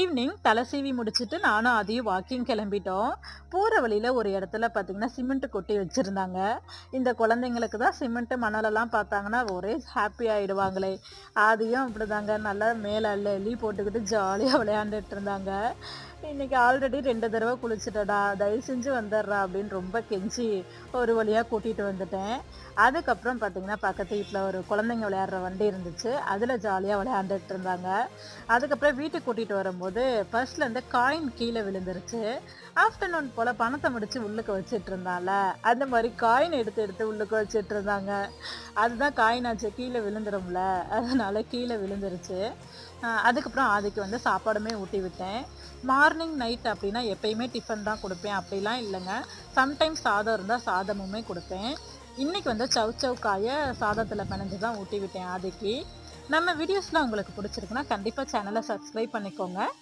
Evening தலை சீவி முடிச்சுட்டு நானும் அதையும் வாக்கிங் கிளம்பிட்டோம். போகிற வழியில் ஒரு இடத்துல பார்த்தீங்கன்னா சிமெண்ட் கொட்டி வச்சுருந்தாங்க. இந்த குழந்தைங்களுக்கு தான் சிமெண்ட்டு மணலெல்லாம் பார்த்தாங்கன்னா ஒரே ஹாப்பி ஆகிடுவாங்களே அதையும் அப்படிதாங்க. நல்லா மேலே அள்ளி போட்டுக்கிட்டு ஜாலியாக விளையாண்டுட்டு இருந்தாங்க. இன்னைக்கு ஆல்ரெடி ரெண்டு தடவை குளிச்சுட்டடா தயவு செஞ்சு வந்துடுறா அப்படின்னு ரொம்ப கெஞ்சி ஒரு வழியாக கூட்டிகிட்டு வந்துட்டேன். அதுக்கப்புறம் பார்த்தீங்கன்னா பக்கத்து வீட்டில் ஒரு குழந்தைங்க விளையாடுற வண்டி இருந்துச்சு. அதில் ஜாலியாக விளையாண்டுட்டு இருந்தாங்க. அதுக்கப்புறம் வீட்டுக்கு கூட்டிகிட்டு வரும்போது ஃபர்ஸ்ட்லேருந்து காயின் கீழே விழுந்துருச்சு. ஆஃப்டர்நூன் போல் பணத்தை முடித்து உள்ளுக்கு வச்சிட்டு இருந்தால. அந்த மாதிரி காயின் எடுத்து எடுத்து உள்ளுக்கு வச்சுட்டு இருந்தாங்க. அதுதான் காயின் ஆச்சு. கீழே விழுந்துரும்ல. அதனால் கீழே விழுந்துருச்சு. அதுக்கப்புறம் ஆதிக்கு வந்து சாப்பாடுமே ஊட்டி விட்டேன். மார்னிங் நைட் அப்படின்னா எப்பயுமே டிஃபன் தான் கொடுப்பேன். அப்படிலாம் இல்லைங்க. சம்டைம்ஸ் சாதம் இருந்தால் சாதமுமே கொடுப்பேன். இன்றைக்கி வந்து சவ் சவ் காயை சாதத்தில் பிணைஞ்சு தான் ஊட்டி விட்டேன் ஆதிக்கு. நம்ம வீடியோஸ்லாம் உங்களுக்கு பிடிச்சிருக்குன்னா கண்டிப்பாக சேனலை சப்ஸ்கிரைப் பண்ணிக்கோங்க.